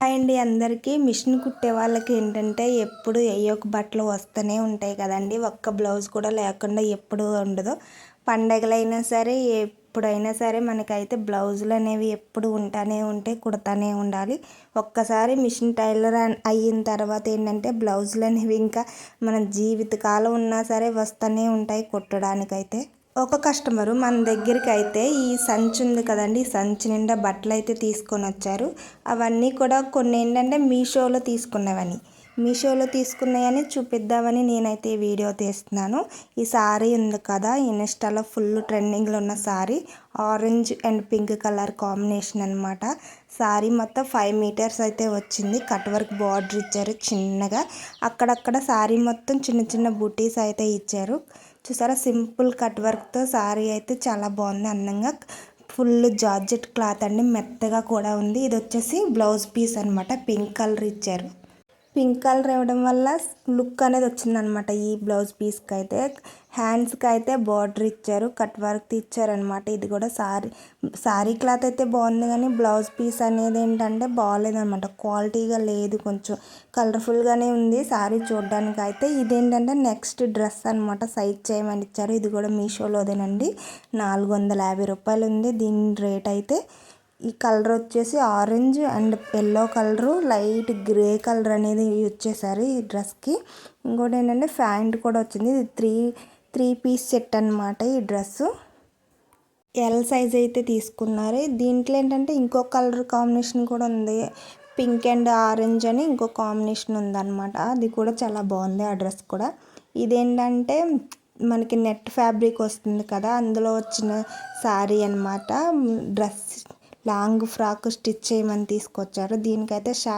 Hi అండి అందరికీ machine కుట్టే వాళ్ళకి ఏంటంటే ఎప్పుడు ఏ ఒక బట్టలు వస్తూనే ఉంటాయి కదండి. ఒక్క బ్లౌజ్ కూడా లేకుండా ఎప్పుడు ఉండదు. పండగలైనా సరే ఎప్పుడైనా సరే మనకైతే బ్లౌజులు అనేవి ఎప్పుడు ఉంటానే ఉంటాయి కుడతానే ఉండాలి. ఒక్కసారి మిషన్ టైలర్ అయిన తర్వాత ఏంటంటే బ్లౌజులు అనేవి ఇంకా మన జీవితకాలం ఉన్నా సరే వస్తూనే ఉంటాయి కుట్టడానికైతే. ఒక కస్టమరు మన దగ్గరికి అయితే ఈ సంచి ఉంది కదండి ఈ సంచి నిండా బట్టలు అయితే తీసుకొని వచ్చారు. అవన్నీ కూడా కొన్ని ఏంటంటే మీషోలో తీసుకున్నవని. మీషోలో తీసుకున్నాయని చూపిద్దామని నేనైతే వీడియో తీస్తున్నాను. ఈ సారీ ఉంది కదా ఇన్స్టాలో ఫుల్ ట్రెండింగ్లో ఉన్న sari. Orange and pink colour combination అనమాట సారీ మొత్తం ఫైవ్ మీటర్స్ అయితే వచ్చింది. కట్ వర్క్ బార్డర్ ఇచ్చారు చిన్నగా. అక్కడక్కడ సారీ మొత్తం చిన్న చిన్న బుటీస్ అయితే ఇచ్చారు. చూసారా సింపుల్ కట్ వర్క్తో సారీ అయితే చాలా బాగుంది. అందంగా ఫుల్ జార్జెట్ క్లాత్ అండి. మెత్తగా కూడా ఉంది. ఇది వచ్చేసి బ్లౌజ్ పీస్ అనమాట పింక్ కలర్ ఇచ్చారు. పింక్ కలర్ ఇవ్వడం వల్ల లుక్ అనేది వచ్చిందనమాట. ఈ బ్లౌజ్ పీస్కి అయితే హ్యాండ్స్కి అయితే బార్డర్ ఇచ్చారు కట్ వర్క్ ఇచ్చారనమాట ఇది కూడా సారీ సారీ క్లాత్ అయితే బాగుంది కానీ బ్లౌజ్ పీస్ అనేది ఏంటంటే బాగాలేదనమాట క్వాలిటీగా లేదు కొంచెం కలర్ఫుల్గానే ఉంది. సారీ చూడడానికి అయితే ఇదేంటంటే నెక్స్ట్ డ్రెస్ అనమాట. సైజ్ చేయమని ఇచ్చారు. ఇది కూడా మీషోలోదేనండి. నాలుగు వందల యాభై రూపాయలు ఉంది దీని రేట్ అయితే ఈ కలర్ వచ్చేసి orange and yellow colour. Light grey colour అనేది వచ్చేసారి ఈ డ్రెస్కి. ఇంకోటి ఏంటంటే ప్యాంట్ కూడా వచ్చింది. ఇది త్రీ త్రీ పీస్ సెట్ అనమాట ఈ డ్రెస్సు ఎల్ సైజ్ అయితే తీసుకున్నారు. దీంట్లో ఏంటంటే ఇంకో కలర్ కాంబినేషన్ కూడా ఉంది. పింక్ అండ్ ఆరెంజ్ అని ఇంకో కాంబినేషన్ ఉందన్నమాట. అది కూడా చాలా బాగుంది ఆ డ్రెస్ కూడా. ఇదేంటంటే మనకి నెట్ ఫ్యాబ్రిక్ వస్తుంది కదా అందులో వచ్చిన శారీ అనమాట డ్రెస్ లాంగ్ ఫ్రాక్ స్టిచ్ చేయమని తీసుకొచ్చారు. దీనికైతే షా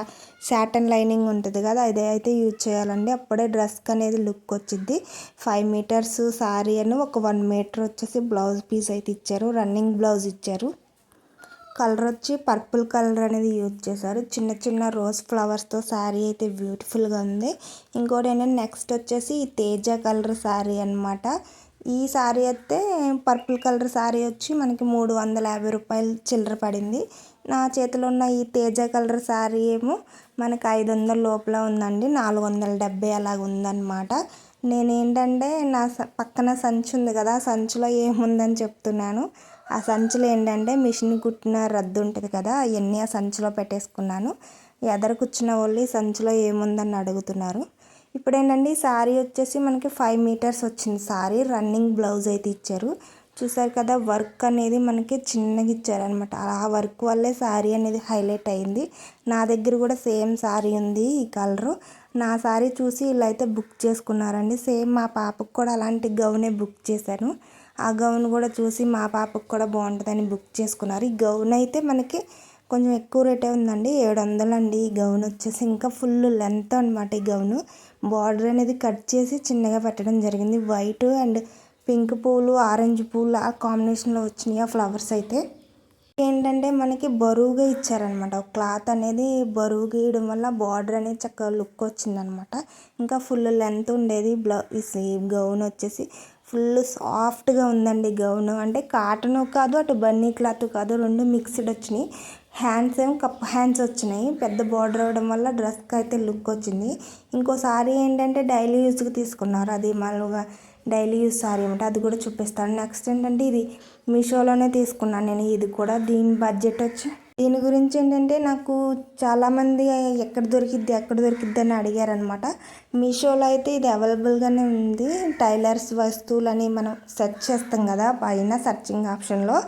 శాటన్ లైనింగ్ ఉంటుంది కదా అదే అయితే యూజ్ చేయాలండి. అప్పుడే డ్రెస్కి అనేది లుక్ వచ్చింది ఫైవ్ మీటర్స్ శారీ అని ఒక వన్ మీటర్ వచ్చేసి బ్లౌజ్ పీస్ అయితే ఇచ్చారు. రన్నింగ్ బ్లౌజ్ ఇచ్చారు. కలర్ వచ్చి పర్పుల్ కలర్ అనేది యూజ్ చేశారు. చిన్న చిన్న రోజ్ ఫ్లవర్స్తో శారీ అయితే బ్యూటిఫుల్గా ఉంది. ఇంకోటి ఏంటంటే నెక్స్ట్ వచ్చేసి తేజ కలర్ శారీ అనమాట ఈ శారీ అయితే పర్పుల్ కలర్ శారీ వచ్చి మనకి మూడు వందల యాభై రూపాయలు చిల్లర పడింది. నా చేతిలో ఉన్న ఈ తేజ కలర్ శారీ ఏమో మనకి ఐదు వందల లోపల ఉందండి. నాలుగు వందల డెబ్బై అలాగ ఉందన్నమాట. నేనేంటంటే నా పక్కన సంచి ఉంది కదా సంచిలో ఏముందని చెప్తున్నాను. ఆ సంచిలో ఏంటంటే మిషన్ కుట్టిన రద్దు ఉంటుంది కదా అవన్నీ ఆ సంచిలో పెట్టేసుకున్నాను. ఎదరు కూర్చున్న వాళ్ళు ఈ సంచిలో ఏముందని అడుగుతున్నారు. ఇప్పుడు శారీ వచ్చేసి మనకి ఫైవ్ మీటర్స్ వచ్చింది శారీ రన్నింగ్ బ్లౌజ్ అయితే ఇచ్చారు. చూసారు కదా వర్క్ అనేది మనకి చిన్నగా ఇచ్చారనమాట ఆ వర్క్ వల్లే శారీ అనేది హైలైట్ అయింది. నా దగ్గర కూడా సేమ్ శారీ ఉంది ఈ కలరు. నా శారీ చూసి ఇలా అయితే బుక్ చేసుకున్నారండి. సేమ్ మా పాపకు కూడా అలాంటి గౌనే బుక్ చేశాను. ఆ గౌన్ కూడా చూసి మా పాపకు కూడా బాగుంటుందని బుక్ చేసుకున్నారు. ఈ గౌన్ అయితే మనకి కొంచెం ఎక్కువ రేటే ఉందండి. ఏడు వందలండి అండి ఈ గౌన్. వచ్చేసి ఇంకా ఫుల్ లెంత్ అనమాట ఈ గౌను. బార్డర్ అనేది కట్ చేసి చిన్నగా పెట్టడం జరిగింది. వైట్ అండ్ పింక్ పూలు ఆరెంజ్ పూలు ఆ కాంబినేషన్లో వచ్చినాయి ఆ ఫ్లవర్స్ అయితే. ఏంటంటే మనకి బరువుగా ఇచ్చారనమాట క్లాత్ అనేది బరువుగా ఇవ్వడం వల్ల బార్డర్ అనేది చక్కగా లుక్ వచ్చిందనమాట ఇంకా ఫుల్ లెంత్ ఉండేది. బ్లౌజ్ గౌన్ వచ్చేసి ఫుల్ సాఫ్ట్గా ఉందండి గౌను. అంటే కాటన్ కాదు అటు బన్నీ క్లాత్ కాదు రెండు మిక్స్డ్ వచ్చినాయి. హ్యాండ్స్ ఏమో కప్ హ్యాండ్స్ వచ్చినాయి. పెద్ద బార్డర్ అవ్వడం వల్ల డ్రెస్కి అయితే లుక్ వచ్చింది. ఇంకోసారి ఏంటంటే డైలీ యూస్కి తీసుకున్నారు. అది మామూలుగా డైలీ యూస్ సారీ అనమాట అది కూడా చూపిస్తాను. నెక్స్ట్ ఏంటంటే ఇది మీషోలోనే తీసుకున్నాను నేను. ఇది కూడా దీని బడ్జెట్ వచ్చి దీని గురించి ఏంటంటే నాకు చాలామంది ఎక్కడ దొరికిద్ది ఎక్కడ దొరికిద్ది అని అడిగారనమాట మీషోలో అయితే ఇది అవైలబుల్గానే ఉంది. టైలర్స్ వస్తువులని మనం సెర్చ్ చేస్తాం కదా పైన సెర్చింగ్ ఆప్షన్లో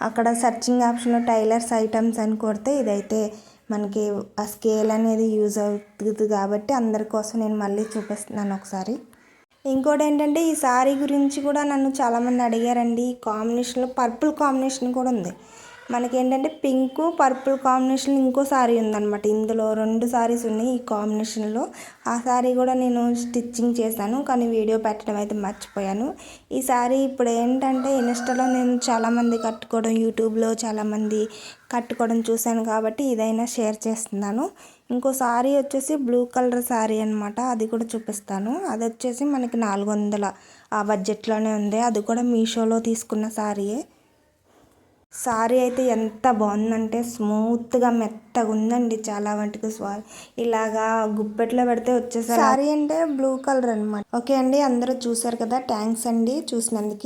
అక్కడ సర్చింగ్ ఆప్షన్లో టైలర్స్ ఐటమ్స్ అని కొడితే ఇదైతే మనకి ఆ స్కేల్ అనేది యూజ్ అవుతుంది కాబట్టి అందరి కోసం నేను మళ్ళీ చూపిస్తున్నాను ఒకసారి. ఇంకోటి ఏంటంటే ఈ సారీ గురించి కూడా నన్ను చాలామంది అడిగారండి. ఈ కాంబినేషన్లో పర్పుల్ కాంబినేషన్ కూడా ఉంది. మనకి ఏంటంటే పింక్ పర్పుల్ కాంబినేషన్ ఇంకో శారీ ఉందన్నమాట. ఇందులో రెండు శారీస్ ఉన్నాయి ఈ కాంబినేషన్లో. ఆ శారీ కూడా నేను స్టిచ్చింగ్ చేశాను కానీ వీడియో పెట్టడం అయితే మర్చిపోయాను. ఈ శారీ ఇప్పుడు ఏంటంటే ఇన్స్టాలో నేను చాలామంది కట్టుకోవడం యూట్యూబ్లో చాలామంది కట్టుకోవడం చూశాను కాబట్టి ఇదైనా షేర్ చేస్తున్నాను. ఇంకో శారీ వచ్చేసి బ్లూ కలర్ శారీ అనమాట అది కూడా చూపిస్తాను. అది వచ్చేసి మనకి నాలుగు వందల ఆ బడ్జెట్లోనే ఉంది. అది కూడా మీషోలో తీసుకున్న శారీయే. సారీ అయితే ఎంత బాగుందంటే స్మూత్గా మెత్తగా ఉందండి చాలా మటుకు స్వా- ఇలాగా గుప్పెట్లో పెడితే వచ్చేసారి సారీ అంటే బ్లూ కలర్ అనమాట ఓకే అండి అందరూ చూసారు కదా థ్యాంక్స్ అండి చూసినందుకు.